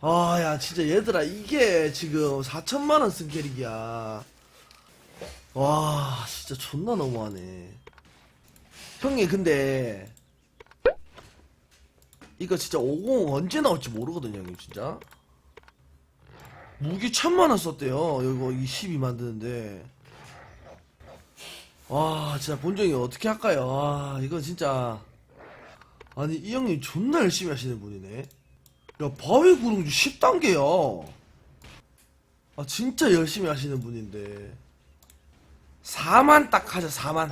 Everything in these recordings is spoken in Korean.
아, 야, 진짜 얘들아, 이게 지금 4천만원 쓴 캐릭이야. 와, 진짜 존나 너무하네. 형이 근데, 이거 진짜 50 언제 나올지 모르거든요, 형님, 진짜. 무기 천만원 썼대요, 이거 이12 만드는데. 와, 진짜 본정이 어떻게 할까요? 아, 이거 진짜. 아니, 이 형님 존나 열심히 하시는 분이네. 야, 바위 구릉주 10단계야. 아, 진짜 열심히 하시는 분인데. 4만 딱 하자, 4만.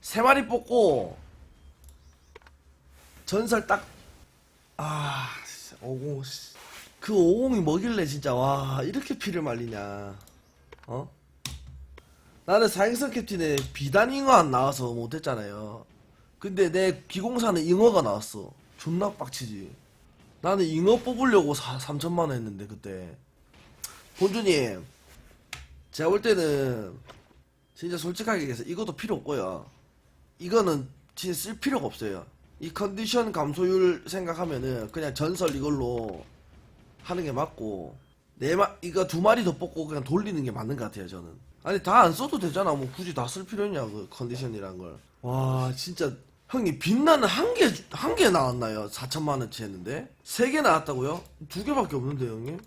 세 마리 뽑고, 전설 딱, 아, 진짜, 50, 씨. 그 50이 뭐길래 진짜, 와, 이렇게 피를 말리냐. 어? 나는 사행성 캡틴에 비단 잉어 안 나와서 못했잖아요. 근데 내 기공사는 잉어가 나왔어. 존나 빡치지. 나는 잉어 뽑으려고 3천만 원 했는데, 그때. 본주님, 제가 볼 때는, 진짜 솔직하게 얘기해서 이것도 필요 없고요. 이거는 진짜 쓸 필요가 없어요. 이 컨디션 감소율 생각하면은 그냥 전설 이걸로 하는 게 맞고, 네 마, 이거 두 마리 더 뽑고 그냥 돌리는 게 맞는 것 같아요, 저는. 아니, 다 안 써도 되잖아. 뭐 굳이 다 쓸 필요 있냐, 그 컨디션이란 걸. 와, 진짜. 형님, 빛나는 한 개, 한 개 나왔나요? 4천만 원치 했는데? 세 개 나왔다고요? 두 개밖에 없는데, 형님?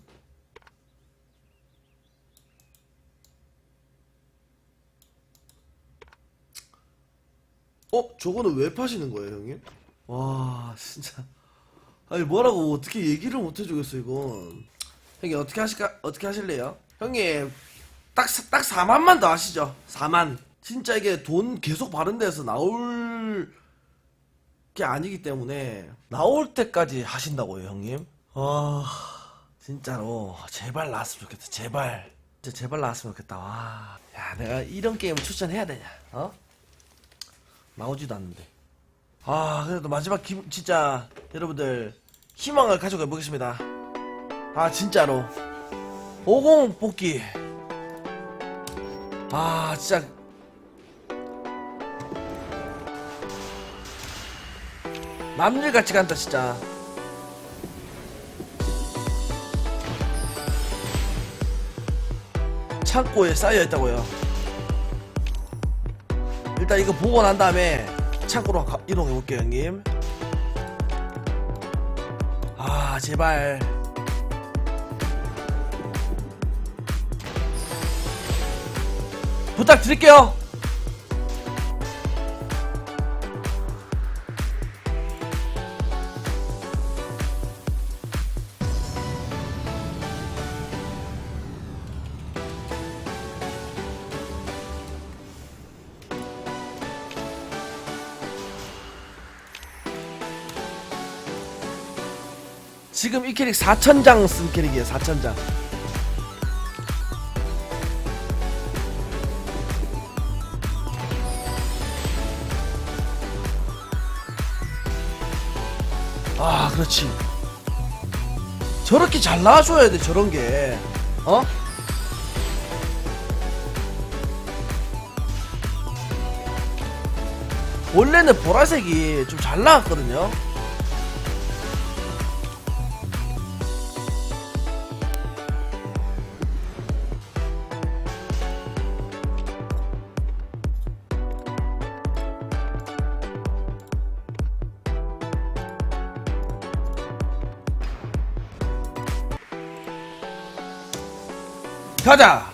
어? 저거는 왜 파시는 거예요, 형님? 와, 진짜. 아니, 뭐라고 어떻게 얘기를 못 해주겠어, 이건. 형님, 어떻게 하실까, 어떻게 하실래요? 형님, 딱, 사- 딱 4만만 더 하시죠. 4만. 진짜 이게 돈 계속 바른 데서 나올 게 아니기 때문에 나올 때까지 하신다고요, 형님? 아, 진짜로 제발 나왔으면 좋겠다. 제발. 진짜 제발 나왔으면 좋겠다. 와. 야, 내가 이런 게임 추천해야 되냐? 어? 나오지도 않는데. 아, 그래도 마지막 기, 진짜 여러분들 희망을 가져가 보겠습니다. 아, 진짜로. 50 뽑기. 아, 진짜 남일 같이 간다 진짜. 창고에 쌓여 있다고요. 일단 이거 보고 난 다음에 창고로 가- 이동해 볼게요, 형님. 아, 제발. 부탁드릴게요. 지금 이 캐릭 4천장 쓴 캐릭이에요 4천장. 아 그렇지. 저렇게 잘 나와줘야 돼 저런게. 어? 원래는 보라색이 좀 잘 나왔거든요 가자.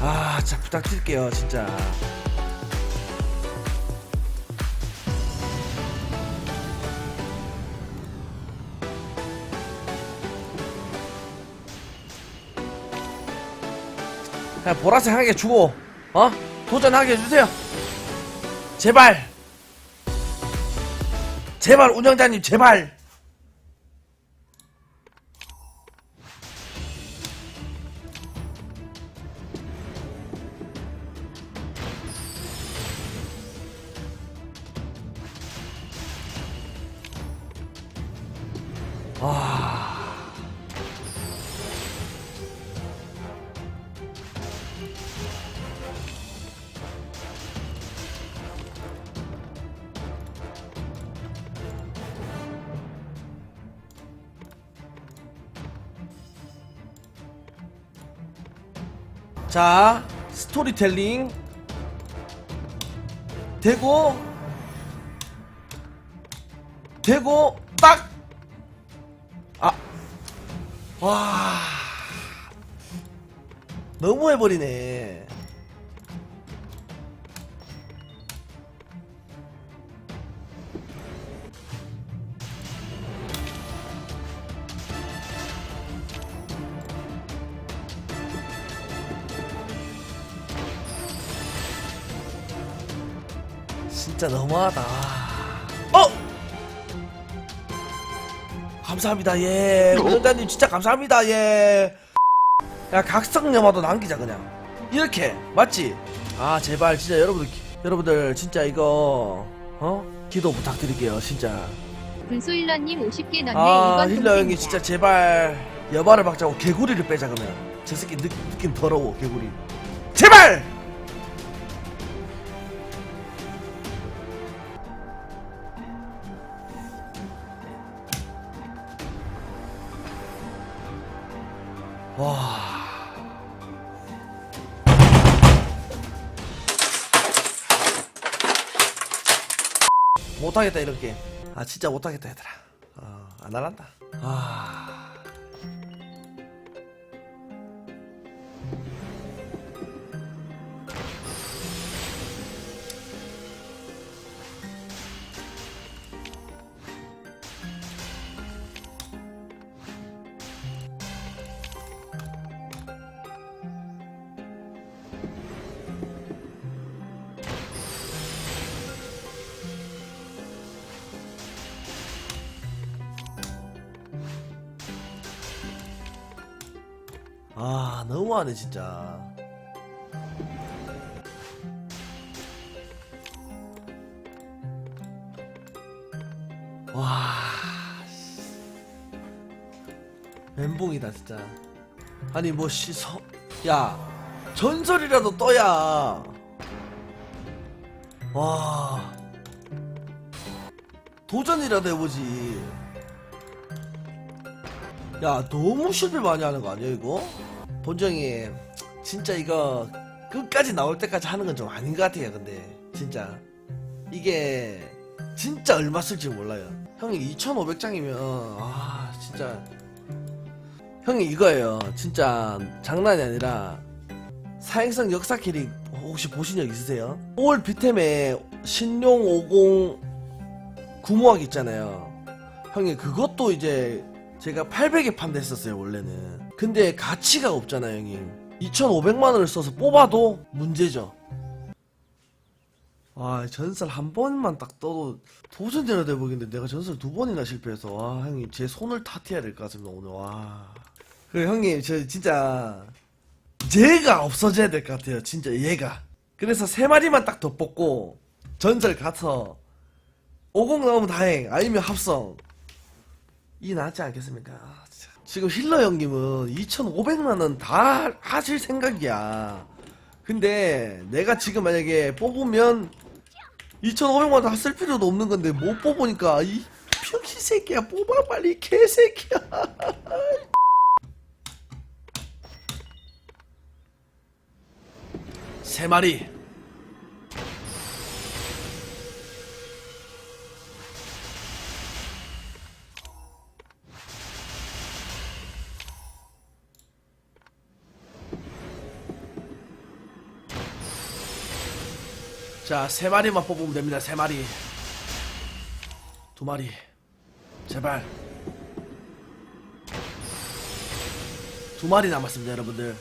아, 진짜 부탁드릴게요, 진짜. 보라색 한개 주고 어? 도전하게 해주세요. 제발. 제발 운영자님 제발 자, 스토리텔링 되고 되고 딱 아. 와. 너무 해버리네. 진짜 너무하다. 어! 감사합니다, 예. 운전자님 진짜 감사합니다, 예. 야, 각성 영화도 남기자, 그냥. 이렇게, 맞지? 아, 제발, 진짜 여러분들, 기- 여러분들, 진짜 이거, 어? 기도 부탁드릴게요, 진짜. 분소일러님 50개 넣네 아, 이번 힐러 형이. 진짜 제발, 여발을 박자고 개구리를 빼자, 그러면. 저 새끼 느, 느낌 더러워, 개구리. 제발! 와. 못하겠다 이렇게 아 진짜 못하겠다 얘들아. 어, 안 할란다. 아 아 너무하네 진짜. 와 멘붕이다 진짜. 아니 뭐 시서 야 전설이라도 떠야. 와. 도전이라도 해보지. 야 너무 실패 많이 하는 거 아니야 이거? 본정이 진짜 이거 끝까지 나올 때까지 하는 건 좀 아닌 것 같아요 근데. 진짜. 이게 진짜 얼마 쓸지 몰라요. 형이 2500장이면 아 진짜. 형이 이거예요. 진짜 장난이 아니라 사행성 역사 캐릭 혹시 보신 적 있으세요? 5월 비템에 신용 50 구모학 있잖아요. 형이 그것도 이제 제가 800에 판댔었어요 원래는. 근데 가치가 없잖아요 형님. 2500만원을 써서 뽑아도 문제죠. 와 전설 한 번만 딱 떠도 도전제라 돼보겠는데 내가 전설 두 번이나 실패해서. 와 형님 제 손을 탓해야 될 것 같습니다 오늘. 와. 그래 형님 저 진짜 얘가 없어져야 될 것 같아요 진짜 얘가. 그래서 세 마리만 딱 더 뽑고 전설 가서 50 나오면 다행 아니면 합성 이 낫지 않겠습니까? 아. 지금 힐러 형님은 2,500만원 다 하실 생각이야. 근데 내가 지금 만약에 뽑으면 2,500만원 다 쓸 필요도 없는 건데 못 뽑으니까 이 병신 새끼야 뽑아 빨리 개새끼야. 세 마리. 자, 세 마리만 뽑으면 됩니다. 세 마리. 두 마리. 제발. 두 마리 남았습니다, 여러분들.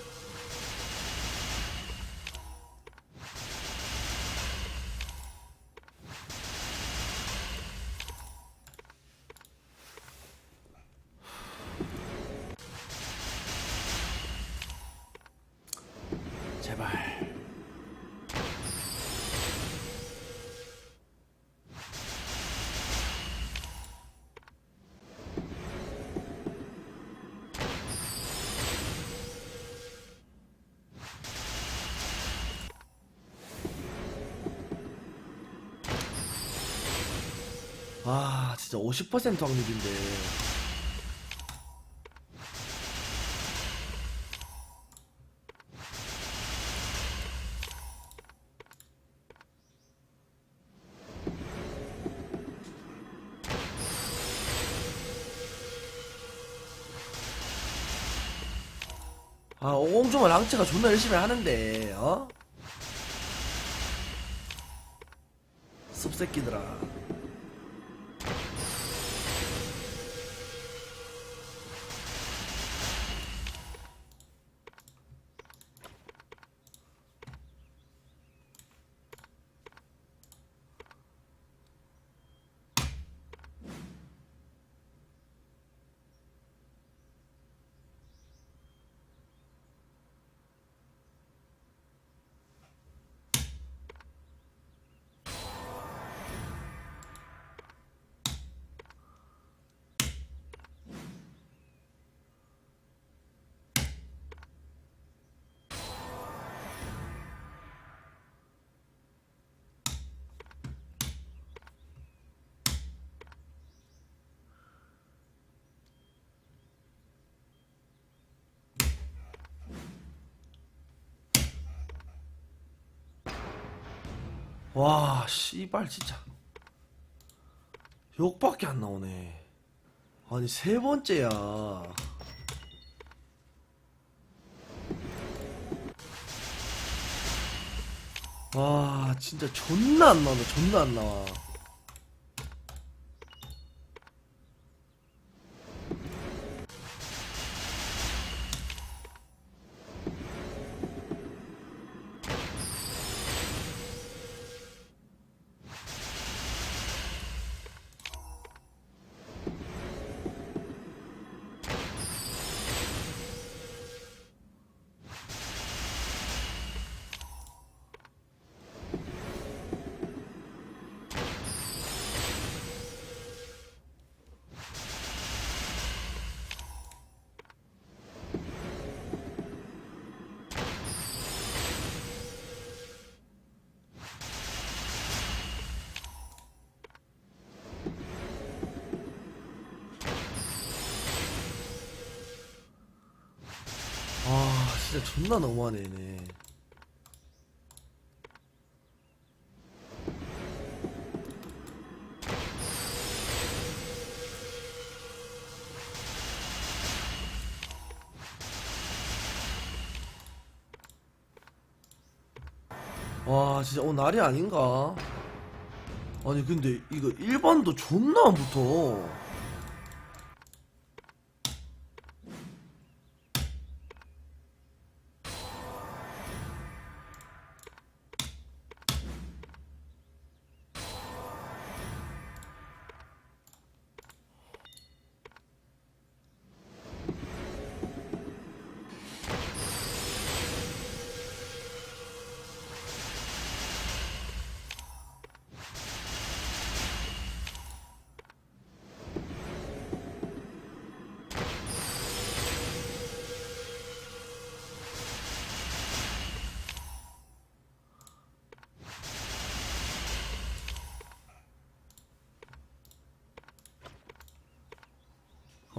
아 진짜 50% 확률인데 아 오공주만 랑체가 존나 열심히 하는데 어? 습새끼들아 와 씨발 진짜. 욕밖에 안 나오네. 아니 세 번째야. 와 진짜 존나 안 나온다 존나 안 나와 진짜 존나 너무하네 얘네. 와 진짜 오늘 날이 아닌가? 아니 근데 이거 1번도 존나 안 붙어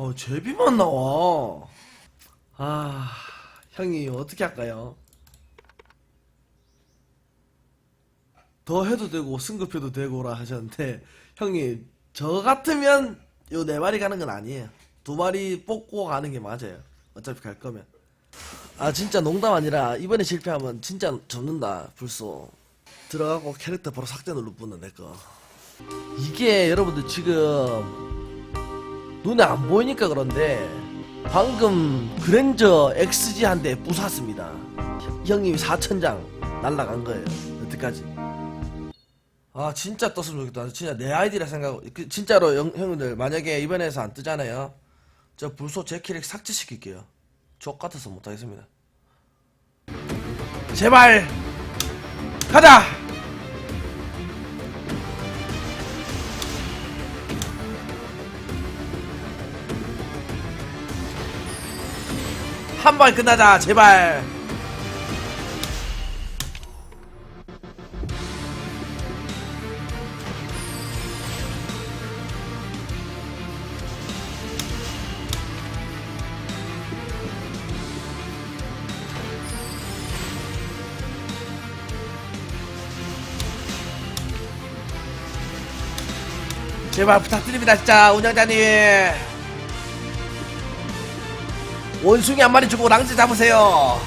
어, 제비만 나와. 아, 형이 어떻게 할까요? 더 해도 되고 승급해도 되고라 하셨는데 형이 저 같으면 요 네 마리 가는 건 아니에요. 두 마리 뽑고 가는 게 맞아요. 어차피 갈 거면. 아 진짜 농담 아니라 이번에 실패하면 진짜 접는다 불소. 들어가고 캐릭터 바로 삭제 누르 뿐는 내 거. 이게 여러분들 지금 눈에 안 보이니까 그런데 방금 그랜저 XG 한 대 부쉈습니다. 형님이 4천장 날라간 거예요. 여태까지. 아 진짜 떴으면 좋겠다. 진짜 내 아이디라 생각하고 그, 진짜로 형, 형님들 만약에 이번에서 안 뜨잖아요. 저 불소 제 캐릭 삭제시킬게요. 족 같아서 못하겠습니다. 제발 가자. 한 번 끝나자 제발. 제발 부탁드립니다 진짜 운영자님. 원숭이 한 마리 주고 랑지 잡으세요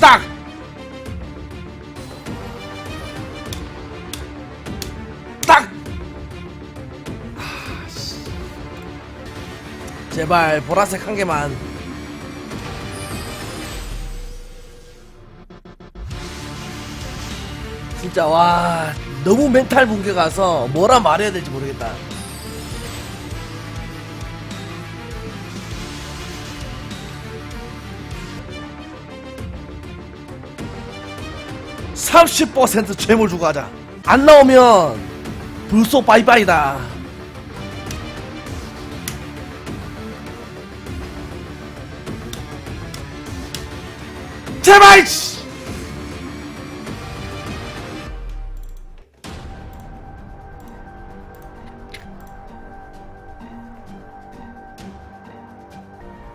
딱! 딱! 아, 씨. 제발 보라색 한 개만. 진짜 와 너무 멘탈 붕괴 가서 뭐라 말해야 될지 모르겠다. (30% 재물 주고 하자) 안 나오면 불소 바이바이다. 제발! 씨!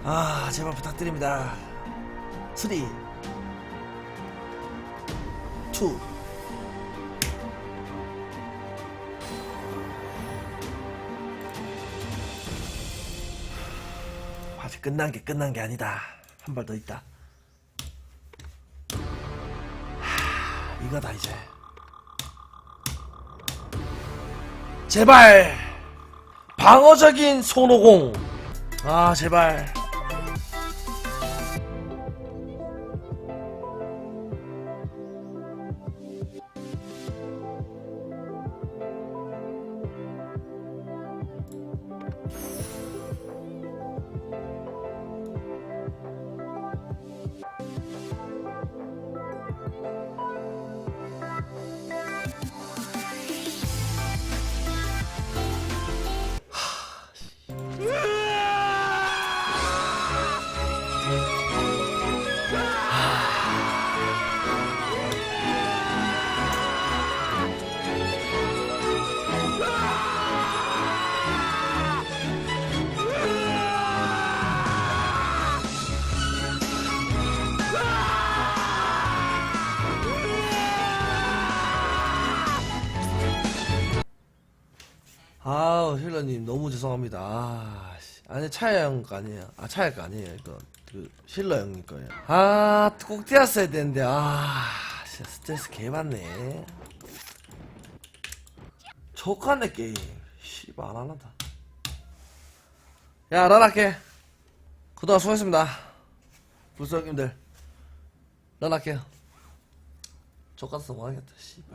아 제발 부탁드립니다. 3 2 아직 끝난 게 끝난 게 아니다. 한 발 더 있다. 하, 이거다 이제. 제발 방어적인 손오공. 아 제발. 죄송합니다. 아, 씨. 아니 차야 형거 아니에요. 아 차야 거 아니에요. 이거 그 힐러 형님 거예요. 아꼭 뛰었어야 되는데 아 진짜 스트레스 개 받네. 족하네 게임. 씨발 안 한다. 야 런할게. 그동안 수고했습니다. 불소 형님들 런할게요. 족같아서 못하겠다. 씨발.